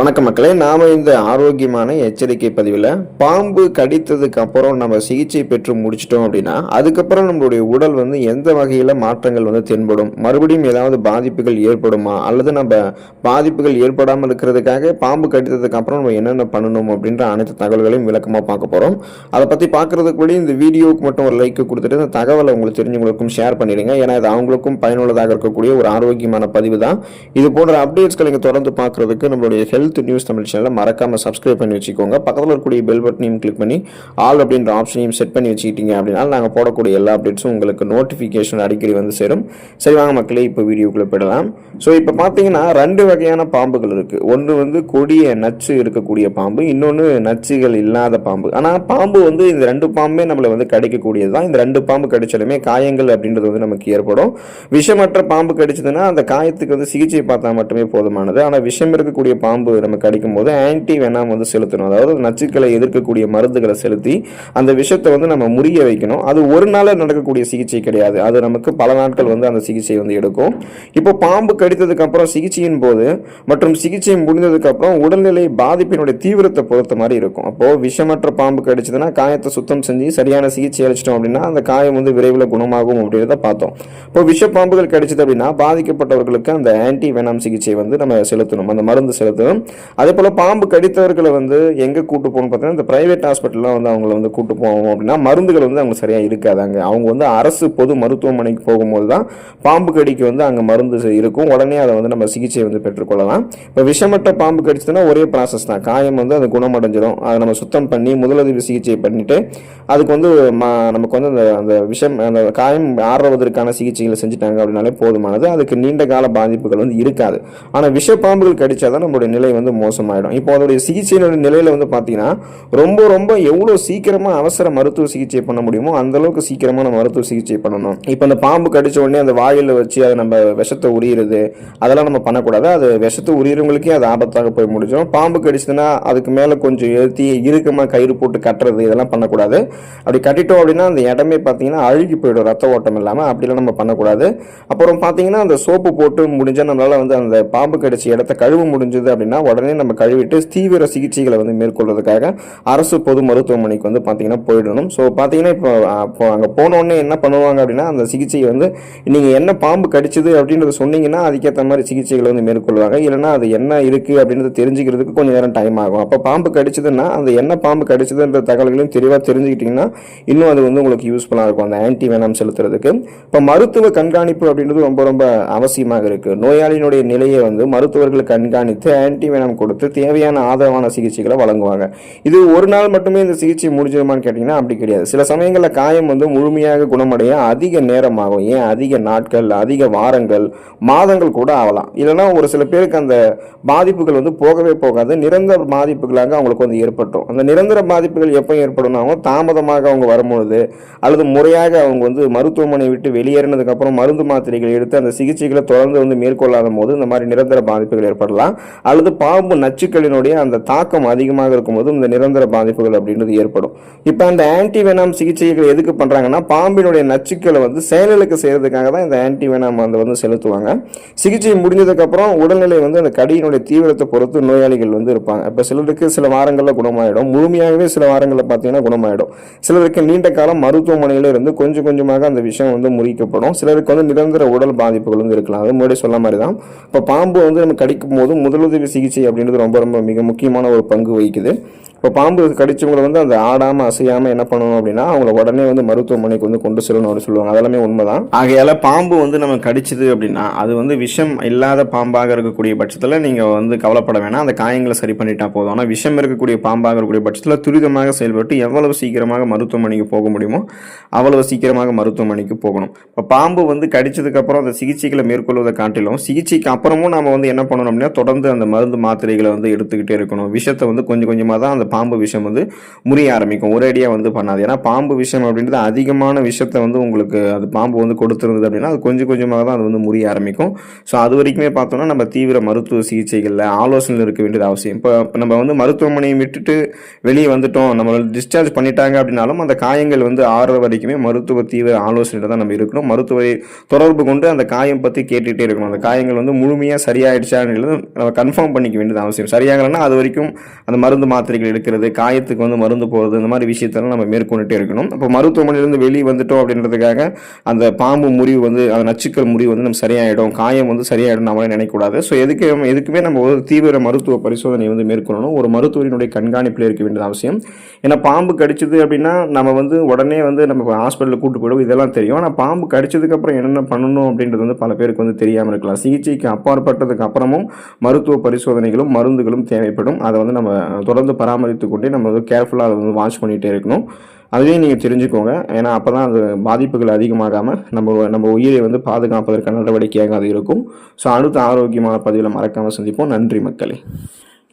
வணக்கம் மக்களே நாம இந்த ஆரோக்கியமான எச்சரிக்கை பதிவில் பாம்பு கடித்ததுக்கு அப்புறம் நம்ம சிகிச்சை பெற்று முடிச்சிட்டோம் அப்படின்னா அதுக்கப்புறம் நம்மளுடைய உடல் வந்து எந்த வகையில் மாற்றங்கள் வந்து தென்படும்? மறுபடியும் ஏதாவது பாதிப்புகள் ஏற்படுமா? அல்லது நம்ம பாதிப்புகள் ஏற்படாமல் இருக்கிறதுக்காக பாம்பு கடித்ததுக்கு அப்புறம் நம்ம என்னென்ன பண்ணணும் அப்படின்ற அனைத்து தகவல்களையும் விளக்கமாக பார்க்க போகிறோம் அதை பற்றி பார்க்கறதுக்கு முன்னாடி இந்த வீடியோவுக்கு மட்டும் ஒரு லைக் கொடுத்துட்டு இந்த தகவலை உங்களுக்கு தெரிஞ்சவங்களுக்கும் ஷேர் பண்ணிடுங்க. ஏன்னா இது அவங்களுக்கும் பயனுள்ளதாக இருக்கக்கூடிய ஒரு ஆரோக்கியமான பதிவு தான். இது போன்ற அப்டேட்ஸ்களை நீங்கள் தொடர்ந்து பார்க்கறதுக்கு நம்மளுடைய ஹெல்த் நியூஸ் தமிழ் சேனலை மறக்காமல் சப்ஸ்கிரைப் பண்ணி வச்சுக்கோங்க. பக்கத்தில் இருக்கக்கூடிய பெல் பட்டனையும் கிளிக் பண்ணி ஆல் அப்படின்ற ஆப்ஷனையும் செட் பண்ணி வச்சுக்கிட்டீங்க அப்படின்னா நாங்கள் போடக்கூடிய எல்லா அப்டேட்ஸும் உங்களுக்கு நோட்டிஃபிகேஷன் அடிக்கடி வந்து சேரும். சரி வாங்க மக்களே இப்போ வீடியோக்குள்ளே போயிடலாம். ஸோ இப்போ பார்த்தீங்கன்னா ரெண்டு வகையான பாம்புகள் இருக்குது ஒன்று வந்து கொடிய நச்சு இருக்கக்கூடிய பாம்பு இன்னொன்று நச்சுகள் இல்லாத பாம்பு. ஆனால் பாம்பு வந்து இந்த ரெண்டு பாம்பே நம்மளை வந்து கடிக்கக்கூடியது தான். இந்த ரெண்டு பாம்பு கடிச்சாலுமே காயங்கள் அப்படின்றது வந்து நமக்கு ஏற்படும். விஷமற்ற பாம்பு கடிச்சதுன்னா அந்த காயத்துக்கு வந்து சிகிச்சை பார்த்தா மட்டுமே போதுமானது. ஆனால் விஷம் இருக்கக்கூடிய பாம்பு நம்ம கடிக்கும் போது ஆன்டி வெனாம் வந்து செலுத்தணும். அதாவது நச்சுக்களை எதிர்க்கக்கூடிய மருந்துகளை செலுத்தி அந்த விஷத்தை வந்து நம்ம முறிய வைக்கணும். அது ஒரு நாளில் நடக்கக்கூடிய சிகிச்சை கிடையாது. அது நமக்கு பல நாட்கள் வந்து அந்த சிகிச்சை வந்து எடுக்கும். இப்போ பாம்பு கடித்ததுக்கு அப்புறம் சிகிச்சையின் போது மற்றும் சிகிச்சை முடிந்ததுக்கு அப்புறம் உடல்நிலை பாதிப்பினுடைய தீவிரத்தை பொறுத்த மாதிரி இருக்கும். அப்போ விஷமற்ற பாம்பு கடிச்சதுன்னா காயத்தை சுத்தம் செஞ்சு சரியான சிகிச்சை அளிச்சிட்டோம் அப்படின்னா அந்த காயம் வந்து விரைவில் குணமாகும் அப்படின்றத பார்த்தோம். இப்போ விஷ பாம்புகள் கடிச்சது அப்படின்னா பாதிக்கப்பட்டவர்களுக்கு அந்த ஆன்டி வெனம் சிகிச்சை வந்து நம்ம செலுத்தணும். அந்த மருந்து செலுத்தணும். அதே போல் பாம்பு கடித்தவர்களை வந்து எங்கே கூட்டு போகணும்னு பார்த்தீங்கன்னா இந்த ப்ரைவேட் ஹாஸ்பிட்டல்லாம் வந்து அவங்கள வந்து கூட்டு போவோம் அப்படின்னா மருந்துகள் வந்து அவங்க சரியாக இருக்காதாங்க. அவங்க வந்து அரசு பொது மருத்துவமனைக்கு போகும்போது தான் பாம்பு கடிக்கு வந்து அங்கே மருந்து இருக்கும். உடனே அதை வந்து நம்ம சிகிச்சை வந்து பெற்றுக்கொள்ளலாம். இப்போ விஷமற்ற பாம்பு கடிச்சதுன்னா ஒரே ப்ராசஸ் தான். காயம் வந்து அது குணமடைஞ்சிடும் அதை நம்ம சுத்தம் பண்ணி முதலுதவி சிகிச்சை பண்ணிவிட்டு அதுக்கு வந்து நமக்கு வந்து அந்த அந்த விஷம் அந்த காயம் ஆறுவதற்கான சிகிச்சைகளை செஞ்சுட்டாங்க அப்படின்னாலே போதுமானது. அதுக்கு நீண்ட கால பாதிப்புகள் வந்து இருக்காது. ஆனால் விஷ பாம்புகள் கடிச்சாதான் நம்மளுடைய நிலை வந்து மோசமாயிடும். இப்போ அதோடைய சிகிச்சையினுடைய நிலையில வந்து பார்த்தீங்கன்னா ரொம்ப ரொம்ப எவ்வளோ சீக்கிரமாக அவசர மருத்துவ சிகிச்சை பண்ண முடியுமோ அந்தளவுக்கு சீக்கிரமாக சீக்கிரமான மருத்துவ சிகிச்சை பண்ணணும். இப்போ அந்த பாம்பு கடிச்ச உடனே அந்த வாயில் வச்சு அதை நம்ம விஷத்தை உரியிறது அதெல்லாம் நம்ம பண்ணக்கூடாது. அது விஷத்தை உரியறவங்களுக்கே அது ஆபத்தாக போய் முடிஞ்சிடும். பாம்பு கடிச்சதுன்னா அதுக்கு மேலே கொஞ்சம் எழுத்தி இறுக்கமாக கயிறு போட்டு கட்டுறது இதெல்லாம் பண்ணக்கூடாது. அப்படி கட்டிட்டோம் அப்படின்னா அந்த இடமே பார்த்தீங்கன்னா அழுகி போயிடும் ரத்த ஓட்டம் இல்லாமல் அப்படிலாம் நம்ம பண்ணக்கூடாது. அப்புறம் பார்த்தீங்கன்னா அந்த சோப்பு போட்டு முடிஞ்சால் நம்மளால் வந்து அந்த பாம்பு கடிச்ச இடத்த கழுவ முடிஞ்சது அப்படின்னா உடனே நம்ம கழுவிட்டு தீவிர சிகிச்சைகளை வந்து மேற்கொள்வதற்காக அரசு பொது மருத்துவமனைக்கு வந்து பார்த்தீங்கன்னா போயிடணும். ஸோ பார்த்தீங்கன்னா இப்போ அங்கே போன உடனே என்ன பண்ணுவாங்க அப்படின்னா அந்த சிகிச்சையை வந்து நீங்கள் என்ன பாம்பு கடிச்சது அப்படின்றத சொன்னீங்கன்னா அதுக்கேற்ற மாதிரி சிகிச்சைகளை வந்து மேற்கொள்வாங்க. இல்லைன்னா அது என்ன இருக்குது அப்படின்றத தெரிஞ்சுக்கிறதுக்கு கொஞ்சம் நேரம் டைம் ஆகும். அப்போ பாம்பு கடிச்சதுன்னா அந்த என்ன பாம்பு கடிச்சதுன்ற தகவல்களையும் தெளிவாக தெரிஞ்சுக்கிட்டிங்கன்னா இன்னும் அது வந்து உங்களுக்கு யூஸ்ஃபுல்லாக இருக்கும். அந்த ஆன்டி வேனம் செலுத்துறதுக்கு. இப்போ மருத்துவ கண்காணிப்பு அப்படின்றது ரொம்ப ரொம்ப அவசியமாக இருக்குது நோயாளியினுடைய நிலையை வந்து மருத்துவர்கள் கண்காணித்து ஆன்டி தீவனம் கொடுத்து தேவையான ஆதரவான சிகிச்சைகளை வழங்குவாங்க. இது ஒரு நாள் மட்டுமே இந்த சிகிச்சை முடிஞ்சிருமான்னு கேட்டிங்கன்னா அப்படி கிடையாது. சில சமயங்களில் காயம் வந்து முழுமையாக குணமடைய அதிக நேரம் ஆகும் ஏன்? அதிக நாட்கள் அதிக வாரங்கள் மாதங்கள் கூட ஆகலாம். இல்லைன்னா ஒரு சில பேருக்கு அந்த பாதிப்புகள் வந்து போகவே போகாது. நிரந்தர பாதிப்புகளாக அவங்களுக்கு வந்து ஏற்பட்டும் அந்த நிரந்தர பாதிப்புகள் எப்போ ஏற்படும்னா தாமதமாக அவங்க வரும்பொழுது அல்லது முறையாக அவங்க வந்து மருத்துவமனை விட்டு வெளியேறினதுக்கப்புறம் மருந்து மாத்திரைகள் எடுத்து அந்த சிகிச்சைகளை தொடர்ந்து வந்து மேற்கொள்ளாத போது இந்த மாதிரி நிரந்தர பாதிப்புகள் ஏற்படலாம். அல்லது பாம்பு நச்சுக்களினுடைய அந்த தாக்கம் அதிகமாக இருக்கும்போது இந்த நிரந்தர பாதிப்புகள் அப்படின்றது ஏற்படும். இப்போ அந்த ஆன்டி வெனாம் சிகிச்சைகள் எதுக்கு பண்ணுறாங்கன்னா பாம்பினுடைய நச்சுக்களை வந்து செயலுக்கு செய்கிறதுக்காக தான் இந்த ஆன்டி வெனாம் வந்து வந்து செலுத்துவாங்க. சிகிச்சை முடிஞ்சதுக்கப்புறம் உடல்நிலை வந்து அந்த கடியினுடைய தீவிரத்தை பொறுத்து நோயாளிகள் வந்து இருப்பாங்க. இப்போ சிலருக்கு சில வாரங்களில் குணமாயிடும். முழுமையாகவே சில வாரங்களில் பார்த்தீங்கன்னா குணமாயிடும். சிலருக்கு நீண்ட காலம் மருத்துவமனையில் இருந்து கொஞ்சம் கொஞ்சமாக அந்த விஷயம் வந்து முறிக்கப்படும். சிலருக்கு வந்து நிரந்தர உடல் பாதிப்புகள் வந்து இருக்கலாம். அது முன்னாடி சொன்ன மாதிரி தான் இப்போ பாம்பு வந்து நம்ம கடிக்கும் போது முதலுதவி சிகிச்சை அப்படின்றது ரொம்ப ரொம்ப மிக முக்கியமான ஒரு பங்கு வகிக்குது. இப்போ பாம்பு கடிச்சவங்களை வந்து அந்த ஆடாமல் அசையாமல் என்ன பண்ணணும் அப்படின்னா அவங்கள உடனே வந்து மருத்துவமனைக்கு வந்து கொண்டு செல்லணும் அப்படின்னு சொல்லுவாங்க. அதெல்லாமே உண்மைதான். ஆகையால் பாம்பு வந்து நம்ம கடிச்சது அப்படின்னா அது வந்து விஷம் இல்லாத பாம்பாக இருக்கக்கூடிய பட்சத்தில் நீங்கள் வந்து கவலைப்பட வேணாம். அந்த காயங்களை சரி பண்ணிட்டா போதும். ஆனால் விஷம் இருக்கக்கூடிய பாம்பாக இருக்கக்கூடிய பட்சத்தில் துரிதமாக செயல்பட்டு எவ்வளவு சீக்கிரமாக மருத்துவமனைக்கு போக முடியுமோ அவ்வளவு சீக்கிரமாக மருத்துவமனைக்கு போகணும். இப்போ பாம்பு வந்து கடிச்சதுக்கப்புறம் அந்த சிகிச்சைகளை மேற்கொள்வதை காட்டிலும் சிகிச்சைக்கு அப்புறமும் நம்ம வந்து என்ன பண்ணணும் அப்படின்னா தொடர்ந்து அந்த மருந்து மாத்திரைகளை வந்து எடுத்துக்கிட்டே இருக்கணும். விஷத்தை வந்து கொஞ்சம் கொஞ்சமாக தான் அந்த பாம்பு விஷம் வந்து முறிய ஆரம்பிக்கும். ஒரேடியாக வந்து பண்ணாது. ஏன்னா பாம்பு விஷம் அப்படின்றது அதிகமான விஷத்தை வந்து உங்களுக்கு அது பாம்பு வந்து கொடுத்துருந்தது அப்படின்னா அது கொஞ்சம் கொஞ்சமாக தான் அது வந்து முறிய ஆரம்பிக்கும். ஸோ அது வரைக்குமே பார்த்தோம்னா நம்ம தீவிர மருத்துவ சிகிச்சைகளில் ஆலோசனையில் இருக்க வேண்டியது அவசியம். இப்போ இப்போ நம்ம வந்து மருத்துவமனையை விட்டுட்டு வெளியே வந்துட்டோம். நம்ம டிஸ்சார்ஜ் பண்ணிட்டாங்க அப்படின்னாலும் அந்த காயங்கள் வந்து ஆறுற வரைக்குமே மருத்துவ தீவிர ஆலோசனையில் தான் நம்ம இருக்கணும். மருத்துவரை தொடர்பு கொண்டு அந்த காயம் பற்றி கேட்டுகிட்டே இருக்கணும். அந்த காயங்கள் வந்து முழுமையாக சரியாயிடுச்சான்னு நம்ம கன்ஃபார்ம் பண்ணி பண்ணிக்க வேண்டியது அவசியம். சரியாகலைன்னா அது வரைக்கும் அந்த மருந்து மாத்திரைகள் எடுக்கிறது காயத்துக்கு வந்து மருந்து போகிறது இந்த மாதிரி விஷயத்தெல்லாம் நம்ம மேற்கொண்டுட்டே இருக்கணும். அப்போ மருத்துவமனையிலேருந்து வெளியே வந்துட்டோம் அப்படின்றதுக்காக அந்த பாம்பு முறிவு வந்து அந்த நச்சுக்கள் முறிவு வந்து நம்ம சரியாயிடும். காயம் வந்து சரியாயிடும் நம்மளே நினைக்கக்கூடாது. ஸோ எதுக்கு எதுக்குமே நம்ம ஒரு தீவிர மருத்துவ பரிசோதனை வந்து மேற்கொள்ளணும். ஒரு மருத்துவரினுடைய கண்காணிப்பில் இருக்க வேண்டியது அவசியம். ஏன்னா பாம்பு கடிச்சது அப்படின்னா நம்ம வந்து உடனே வந்து நம்ம ஹாஸ்பிட்டலில் கூட்டு போயிடுவோம். இதெல்லாம் தெரியும். ஆனால் பாம்பு கடிச்சதுக்கு அப்புறம் என்னென்ன பண்ணணும் அப்படின்றது வந்து பல பேருக்கு வந்து தெரியாமல் இருக்கலாம். சிகிச்சைக்கு அப்பாற்பட்டதுக்கு அப்புறமும் மருத்துவ பரிசோதனை பரிசோதனைகளும் மருந்துகளும் தேவைப்படும். அதை வந்து நம்ம தொடர்ந்து பராமரித்து கொண்டே நம்ம வந்து கேர்ஃபுல்லாக அதை வந்து வாட்ச் பண்ணிகிட்டே இருக்கணும். அதுவே நீங்கள் தெரிஞ்சுக்கோங்க. ஏன்னா அப்போ தான் அது பாதிப்புகள் அதிகமாகாமல் நம்ம நம்ம உயிரை வந்து பாதுகாப்பதற்கான நடவடிக்கையாக அது இருக்கும். ஸோ அடுத்த ஆரோக்கியமான பதிவில் மறக்காமல் சந்திப்போம். நன்றி மக்களே.